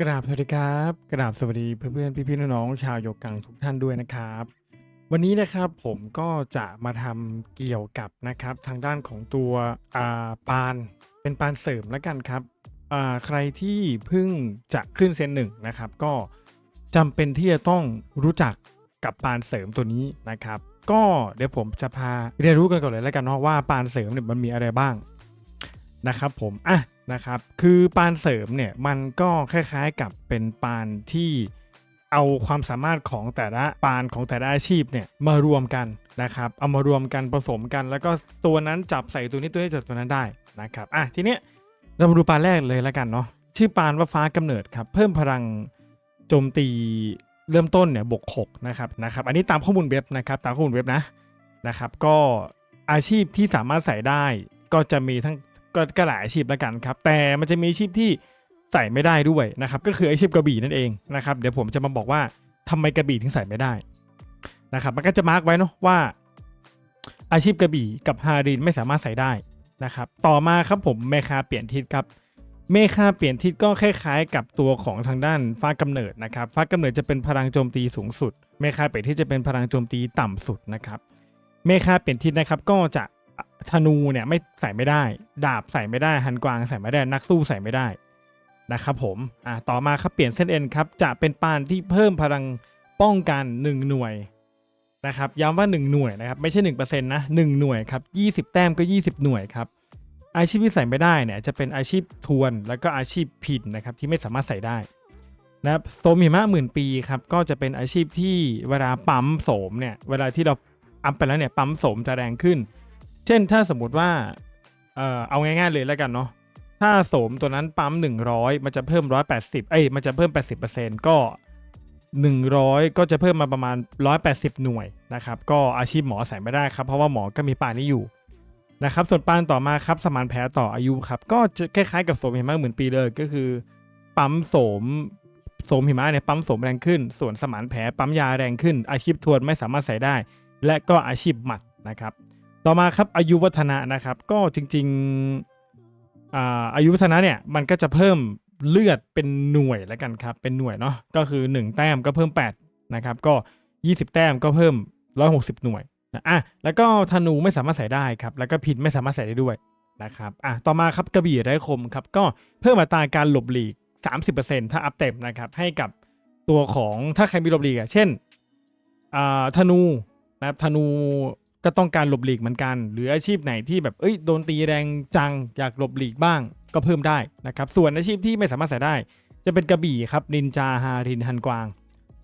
กราบสวัสดีครับ กราบสวัสดีเพื่อนๆพี่ๆน้องๆชาวโยกังทุกท่านด้วยนะครับ วันนี้นะครับผมก็จะมาทำเกี่ยวกับนะครับทางด้านของตัวอ่าปานเป็นปานเสริมแล้วกันครับอ่าใครที่เพิ่งจะขึ้นเซนหนึ่งนะครับ ก็จำเป็นที่จะต้องรู้จักกับปานเสริมตัวนี้นะครับ ก็เดี๋ยวผมจะพาเรียนรู้กันก่อนเลยแล้วกันเนาะว่าปานเสริมเนี่ยมันมีอะไรบ้างนะครับผมอะ นะครับ คือปานเสริมเนี่ยมันก็คล้ายๆกับเป็นปานที่เอาความสามารถของแต่ละปานของแต่ละอาชีพเนี่ยมารวมกันนะครับ เอามารวมกันผสมกัน แล้วก็ตัวนั้นจับใส่ตัวนี้ตัวนี้จับตัวนั้นได้นะครับอะทีเนี้ยเรามาดูปานแรกเลยแล้วกันเนาะชื่อปานว่าฟ้ากำเนิดครับเพิ่มพลังโจมตีเริ่มต้นเนี่ยบวก6นะครับนะครับอันนี้ตามข้อมูลเว็บนะครับตามข้อมูลเว็บนะนะครับก็อาชีพที่สามารถใส่ได้ก็จะมีทั้ง ก็ก็หลายอาชีพแล้วกันครับ แต่มันจะมีอาชีพที่ใส่ไม่ได้ด้วยนะครับ ก็คืออาชีพกระบี่นั่นเองนะครับ เดี๋ยวผมจะมาบอกว่าทำไมกระบี่ถึงใส่ไม่ได้นะครับ มันก็จะมาร์กไว้เนาะว่า อาชีพกระบี่กับฮารินไม่สามารถใส่ได้นะครับ ต่อมาครับผมเมคาเปลี่ยนทิศครับ เมคาเปลี่ยนทิศก็คล้ายๆ กับตัวของทางด้านฟ้ากำเนิดนะครับ ฟ้ากำเนิดจะเป็นพลังโจมตีสูงสุด เมคาเปลี่ยนทิศจะเป็นพลังโจมตีต่ำสุดนะครับ เมคาเปลี่ยนทิศนะครับก็จะ ธนูเนี่ยไม่ใส่ไม่ได้ ดาบใส่ไม่ได้ฮันกวางใส่ไม่ได้นักสู้ใส่ไม่ได้นะครับผมอ่าต่อมาครับเปลี่ยนเส้นเอ็นครับจะเป็นปานที่เพิ่มพลังป้องกัน 1 หน่วยนะครับย้ำว่า 1 หน่วยนะครับไม่ใช่1%นะ1หน่วยครับ 20 แต้มก็ 20 หน่วยครับอาชีพที่ใส่ไม่ได้เนี่ยจะเป็นอาชีพทวนแล้วก็อาชีพผิดนะครับที่ไม่สามารถใส่ได้นะครับโสมหิมะหมื่นปีครับก็จะเป็นอาชีพที่เวลาปั๊มโสมเนี่ยเวลาที่เราอัพไปแล้วเนี่ยปั๊มโสมจะแรงขึ้น เช่นถ้าสมมติว่าเออเอาง่าย ๆ เลยแล้วกันเนาะถ้าโสมตัวนั้นปั๊ม 100 มันจะเพิ่ม 180 เอ้ยมันจะเพิ่ม 80%ก็ 100 ก็จะเพิ่มมาประมาณ 180 หน่วยนะครับก็อาชีพหมอใส่ไม่ได้ครับ เพราะว่าหมอก็มีปานนี้อยู่นะครับส่วนปานต่อมาครับสมานแผลต่ออายุครับ ก็จะคล้ายๆกับโสมหิมะเหมือนปีเลยก็คือ ปั๊มโสมโสมหิมะเนี่ยปั๊มโสมแรงขึ้น ส่วนสมานแผลปั๊มยาแรงขึ้น อาชีพทวนไม่สามารถใส่ได้ และก็อาชีพหมัดนะครับ ต่อมาครับอายุวัฒนะนะครับก็จริงๆอาอายุวัฒนะเนี่ยมันก็จะเพิ่มเลือดเป็นหน่วยแล้วกันครับเป็นหน่วยเนาะก็คือ 1 แต้มก็เพิ่ม 8 นะครับ ก็ 20 แต้มก็เพิ่ม 160 หน่วยนะอะแล้วก็ธนูไม่สามารถใส่ได้ครับ แล้วก็พินไม่สามารถใส่ได้ด้วยนะครับอะต่อมาครับกระบี่ไร้คมครับก็เพิ่มอัตราการหลบหลีก 30%ถ้าอัพเต็มนะครับให้กับตัวของถ้าใครมีหลบหลีกอะเช่นอ่าธนูนะครับธนู ก็ต้องการหลบหลีกเหมือนกัน หรืออาชีพไหนที่แบบเอ้ยโดนตีแรงจังอยากหลบหลีกบ้างก็เพิ่มได้นะครับส่วนอาชีพที่ไม่สามารถใส่ได้ จะเป็นกระบี่ครับนินจาฮารินฮันกวาง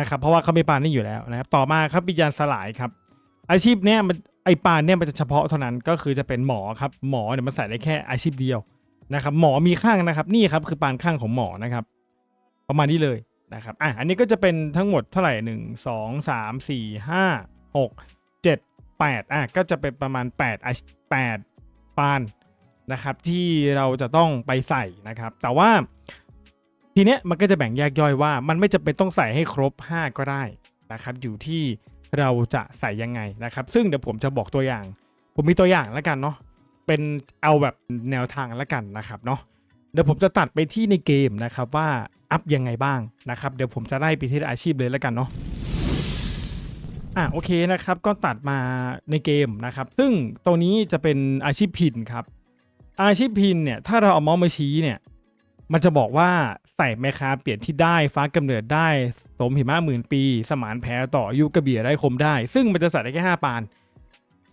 นะครับเพราะว่าเขามีปานนี่อยู่แล้วนะครับต่อมาครับวิญญาณสลายครับ อาชีพเนี้ยมันไอปานเนี่ยมันจะเฉพาะเท่านั้นก็คือจะเป็นหมอครับหมอเนี่ยมันใส่ได้แค่อาชีพเดียวนะครับหมอมีข้างนะครับนี่ครับคือปานข้างของหมอนะครับประมาณนี้เลยนะครับอะอันนี้ก็จะเป็นทั้งหมดเท่าไหร่หนึ่งสองสามสี่ห้าหกเจ็ด 8อะก็จะเป็นประมาณ8อะ8ปานนะครับ ที่เราจะต้องไปใส่นะครับ แต่ว่าทีเนี้ยมันก็จะแบ่งแยกย่อยว่า มันไม่จำเป็นต้องใส่ให้ครบ 5 ก็ได้นะครับอยู่ที่เราจะใส่ยังไงนะครับ ซึ่งเดี๋ยวผมจะบอกตัวอย่าง ผมมีตัวอย่างแล้วกันเนาะเป็นเอาแบบแนวทางแล้วกันนะครับเนาะเดี๋ยวผมจะตัดไปที่ในเกมนะครับว่าอัพยังไงบ้างนะครับ เดี๋ยวผมจะไล่ไปที่อาชีพเลยแล้วกันเนาะ อะโอเคนะครับก็ตัดมาในเกมนะครับ ซึ่งตรงนี้จะเป็นอาชีพพินครับ อาชีพพินเนี่ยถ้าเราเอาเมาส์มาชี้เนี่ยมันจะบอกว่าใส่แมคาเปลี่ยนที่ได้ฟ้ากำเนิดได้สมหิมะหมื่นปี สมานแพ้ต่ออายุกระเบียได้คมได้ ซึ่งมันจะใส่ได้แค่5ปาน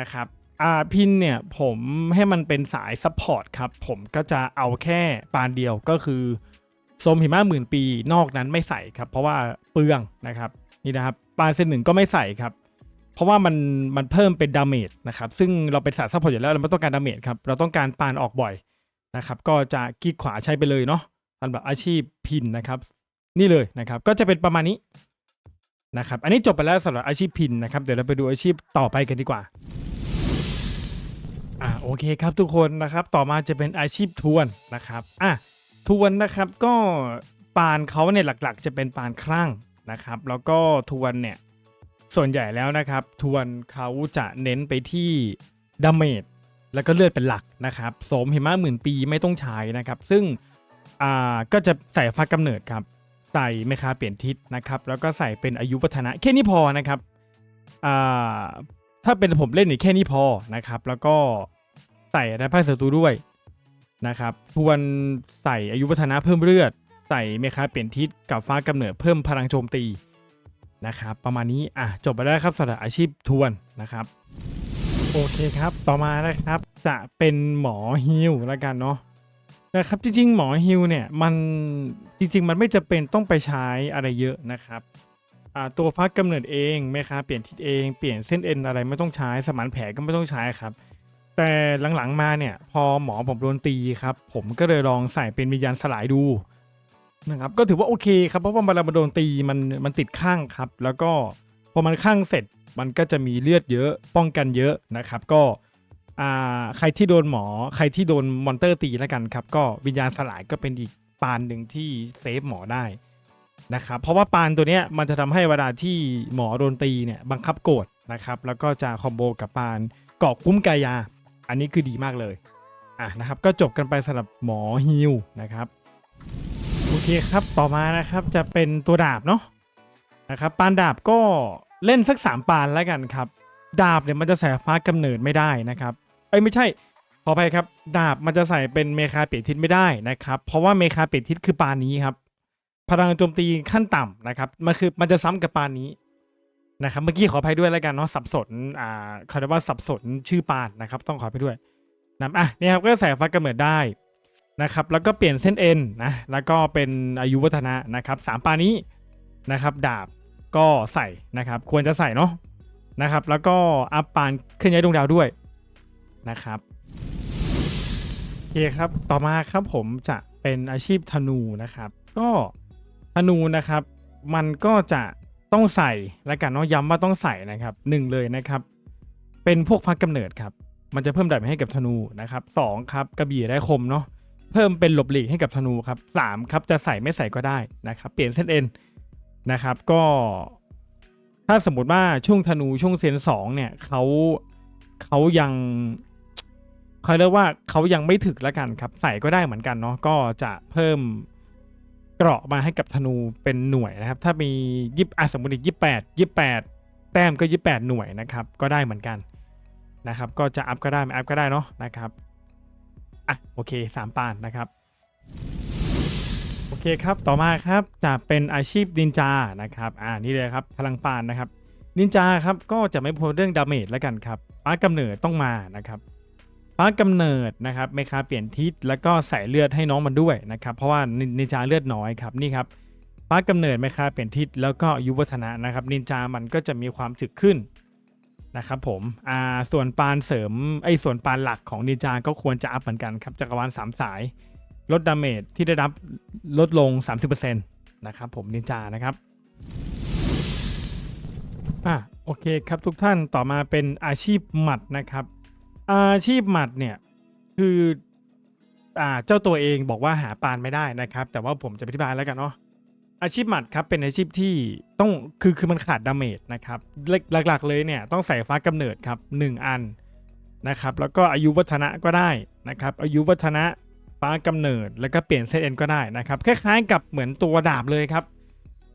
นะครับอ่าพินเนี่ยผมให้มันเป็นสายซัพพอร์ตครับ ผมก็จะเอาแค่ปานเดียวก็คือสมหิมะหมื่นปีนอกนั้นไม่ใส่ครับ เพราะว่าเปลืองนะครับนี่นะครับ ปานเซนหนึ่งก็ไม่ใส่ครับ เพราะว่ามันมันเพิ่มเป็นดาเมจนะครับ ซึ่งเราเป็นสายซัพพอร์ตอยู่แล้วเราไม่ต้องการดาเมจครับ เราต้องการปานออกบ่อยนะครับ ก็จะคลิกขวาใช้ไปเลยเนาะสำหรับอาชีพพินนะครับ นี่เลยนะครับ ก็จะเป็นประมาณนี้นะครับ อันนี้จบไปแล้วสำหรับอาชีพพินนะครับ เดี๋ยวเราไปดูอาชีพต่อไปกันดีกว่าอ่าโอเคครับทุกคนนะครับ ต่อมาจะเป็นอาชีพทวนนะครับอะทวนนะครับก็ปานเขาเนี่ยหลักๆ จะเป็นปานคลั่ง นะครับ แล้วก็ทวนเนี่ย ส่วนใหญ่แล้วนะครับ ทวนเขาจะเน้นไปที่ดาเมจแล้วก็เลือดเป็นหลักนะครับโสมหิมะหมื่นปีไม่ต้องใช้นะครับ ซึ่งอ่าก็จะใส่ฟ้ากำเนิดครับใส่เมคาเปลี่ยนทิศนะครับ แล้วก็ใส่เป็นอายุวัฒนะแค่นี้พอนะครับอ่าถ้าเป็นผมเล่นนี่แค่นี้พอนะครับ แล้วก็ใส่ได้ไพ่ศัตรูด้วยนะครับ ทวนใส่อายุวัฒนะเพิ่มเลือด ใส่เมคาเปลี่ยนทิศกับฟ้ากำเนิดเพิ่มพลังโจมตีนะครับประมาณนี้อะจบไปแล้วครับสำหรับอาชีพทวนนะครับโอเคครับต่อมานะครับจะเป็นหมอฮิวแล้วกันเนาะนะครับจริงๆ หมอฮิวเนี่ยมันจริง ๆ มันไม่จะเป็นต้องไปใช้อะไรเยอะนะครับตัวฟ้ากำเนิดเองแม่ค้าเปลี่ยนทิศเองเปลี่ยนเส้นเอ็นอะไรไม่ต้องใช้สมานแผลก็ไม่ต้องใช้ครับ แต่หลังๆมาเนี่ยพอหมอผมโดนตีครับ ผมก็เลยลองใส่เป็นวิญญาณสลายดู นะครับก็ถือว่าโอเคครับเพราะว่าเวลามันโดนตีมันมันติดข้างครับ แล้วก็พอมันข้างเสร็จมันก็จะมีเลือดเยอะป้องกันเยอะนะครับ ก็อใครที่โดนหมอใครที่โดนมอนเตอร์ตีแล้วกันครับก็วิญญาณสลายก็เป็นอีกปานหนึ่งที่เซฟหมอได้นะครับเพราะว่าปานตัวเนี้ยมันจะทำให้เวลาที่หมอโดนตีเนี่ยบังคับโกรธนะครับแล้วก็จะคอมโบกับปานเกาะคุ้มกายา อันนี้คือดีมากเลยอะนะครับก็จบกันไปสำหรับหมอฮิวนะครับ โอเคครับ ต่อมานะครับจะเป็นตัวดาบเนาะนะครับปานดาบก็เล่นสักสามปานแล้วกันครับ ดาบเนี่ยมันจะใส่ฟ้ากำเนิดไม่ได้นะครับเอ้ยไม่ใช่ขออภัยครับ ดาบมันจะใส่เป็นเมคาเปลี่ยนทิศไม่ได้นะครับ เพราะว่าเมคาเปลี่ยนทิศคือปานนี้ครับ พลังโจมตีขั้นต่ำนะครับมันคือมันจะซ้ำกับปานนี้นะครับเมื่อกี้ขออภัยด้วยแล้วกันเนาะสับสนอ่าเขาเรียกว่าสับสนชื่อปานนะครับ ต้องขออภัยด้วยนะอะนี่ครับก็ใส่ฟ้ากำเนิดได้ นะครับแล้วก็เปลี่ยนเส้นเอ็นนะแล้วก็เป็นอายุวัฒนะนะครับสามปานี้นะครับดาบก็ใส่นะครับควรจะใส่เนาะนะครับแล้วก็อัพปานเคลื่อนย้ายดวงดาวด้วยนะครับโอเคครับต่อมาครับผมจะเป็นอาชีพธนูนะครับ ก็ธนูนะครับ มันก็จะต้องใส่และกันเนาะย้ำว่าต้องใส่นะครับหนึ่งเลยนะครับ เป็นพวกฟักกำเนิดครับมันจะเพิ่มดาเมจให้กับธนูนะครับสองครับกระบี่ได้คมเนาะ เพิ่มเป็นหลบหลีกให้กับธนูครับสามครับจะใส่ไม่ใส่ก็ได้นะครับ เปลี่ยนเส้นเอ็นนะครับก็ ถ้าสมมติว่าช่วงธนูช่วงเซนสองเนี่ยเขาเขายังเขาเรียกว่าเขายังไม่ถึกแล้วกันครับ ใส่ก็ได้เหมือนกันเนาะก็จะเพิ่มเกราะมาให้กับธนูเป็นหน่วยนะครับ ถ้ามียิบอะสมมติยี่แปดยี่แปดแต้มก็ยี่แปดหน่วยนะครับ ก็ได้เหมือนกันนะครับ ก็จะอัพก็ได้ไม่อัพก็ได้เนาะนะครับ อะโอเคสามปานนะครับโอเคครับต่อมาครับจะเป็นอาชีพนินจานะครับอ่านี่เลยครับพลังปานนะครับนินจาครับก็จะไม่พ้นเรื่องดาเมจแล้วกันครับฟ้ากำเนิดต้องมานะครับฟ้ากำเนิดนะครับเมคาเปลี่ยนทิศแล้วก็ใส่เลือดให้น้องมันด้วยนะครับเพราะว่านินจาเลือดน้อยครับนี่ครับฟ้ากำเนิดเมคาเปลี่ยนทิศแล้วก็ยุวัฒนะนะครับนินจามันก็จะมีความจึกขึ้น นะครับผมอ่าส่วนปานเสริมไอ้ส่วนปานหลักของนินจาก็ควรจะอัพเหมือนกันครับจักรวาลสามสายลดดาเมจที่ได้รับลดลง 30%นะครับผมนินจานะครับอะโอเคครับทุกท่านต่อมาเป็นอาชีพหมัดนะครับ อาชีพหมัดเนี่ยคืออ่าเจ้าตัวเองบอกว่าหาปานไม่ได้นะครับ แต่ว่าผมจะอธิบายแล้วกันเนาะ อาชีพหมัดครับเป็นอาชีพที่ต้องคือคือมันขาดดาเมจนะครับหลักๆเลยเนี่ยต้องใส่ฟ้ากำเนิดครับหนึ่งอันนะครับแล้วก็อายุวัฒนะก็ได้นะครับอายุวัฒนะฟ้ากำเนิดแล้วก็เปลี่ยนเซตเอ็นก็ได้นะครับคล้ายๆกับเหมือนตัวดาบเลยครับ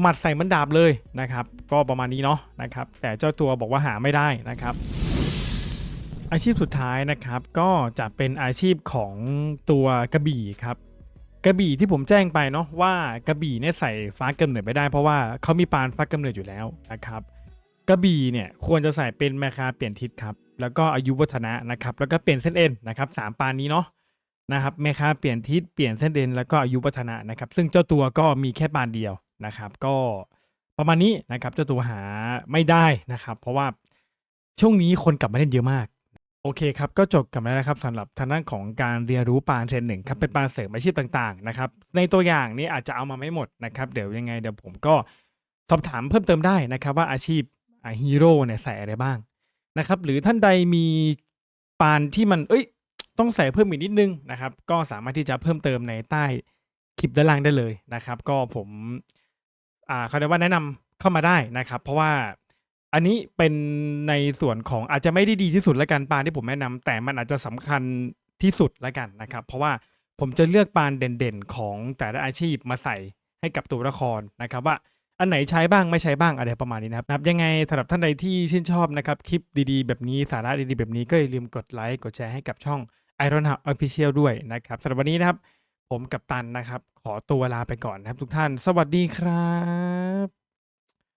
หมัดใส่เหมันดาบเลยนะครับก็ประมาณนี้เนาะนะครับแต่เจ้าตัวบอกว่าหาไม่ได้นะครับอาชีพสุดท้ายนะครับก็จะเป็นอาชีพของตัวกระบี่ครับ กระบี่ที่ผมแจ้งไปเนาะว่ากระบี่เนี่ยใส่ฟ้ากำเนิดไม่ได้เพราะว่าเขามีปานฟ้ากำเนิดอยู่แล้วนะครับกระบี่เนี่ยควรจะใส่เป็นแมคาเปลี่ยนทิศครับแล้วก็อายุวัฒนะนะครับแล้วก็เปลี่ยนเส้นเอ็นนะครับสามปานนี้เนาะนะครับเมคาเปลี่ยนทิศเปลี่ยนเส้นเดินแล้วก็อายุวัฒนะนะครับซึ่งเจ้าตัวก็มีแค่บานเดียวนะครับ ก็ประมาณนี้นะครับเจ้าตัวหาไม่ได้นะครับ เพราะว่าช่วงนี้คนกลับมาเล่นเยอะมาก โอเคครับ ก็จบกันแล้วนะครับสำหรับทางด้านของการเรียนรู้ปานเทรนหนึ่งครับเป็นปานเสริมอาชีพต่างๆนะครับในตัวอย่างนี้อาจจะเอามาไม่หมดนะครับเดี๋ยวยังไงเดี๋ยวผมก็สอบถามเพิ่มเติมได้นะครับว่าอาชีพฮีโร่เนี่ยใส่อะไรบ้างนะครับหรือท่านใดมีปานที่มันเอ้ยต้องใส่เพิ่มอีกนิดนึงนะครับก็สามารถที่จะเพิ่มเติมในใต้คลิปด้านล่างได้เลยนะครับ ก็ผมอ่าเขาเรียกว่าแนะนำเข้ามาได้นะครับ เพราะว่า อันนี้เป็นในส่วนของอาจจะไม่ได้ดีที่สุดละกันปานที่ผมแนะนำแต่มันอาจจะสำคัญที่สุดละกันนะครับ เพราะว่าผมจะเลือกปานเด่นๆ ของแต่ละอาชีพมาใส่ให้กับตัวละครนะครับว่าอันไหนใช้บ้างไม่ใช้บ้างอะไรประมาณนี้นะครับนะครับยังไงสำหรับท่านใดที่ชื่นชอบนะครับคลิปดีๆ แบบนี้สาระดีๆ แบบนี้ก็อย่าลืมกดไลค์กดแชร์ให้กับช่อง Iron Hub Official ด้วยนะครับสำหรับวันนี้นะครับ ผมกับตันนะครับ ขอตัวลาไปก่อนนะครับ ทุกท่าน สวัสดีครับ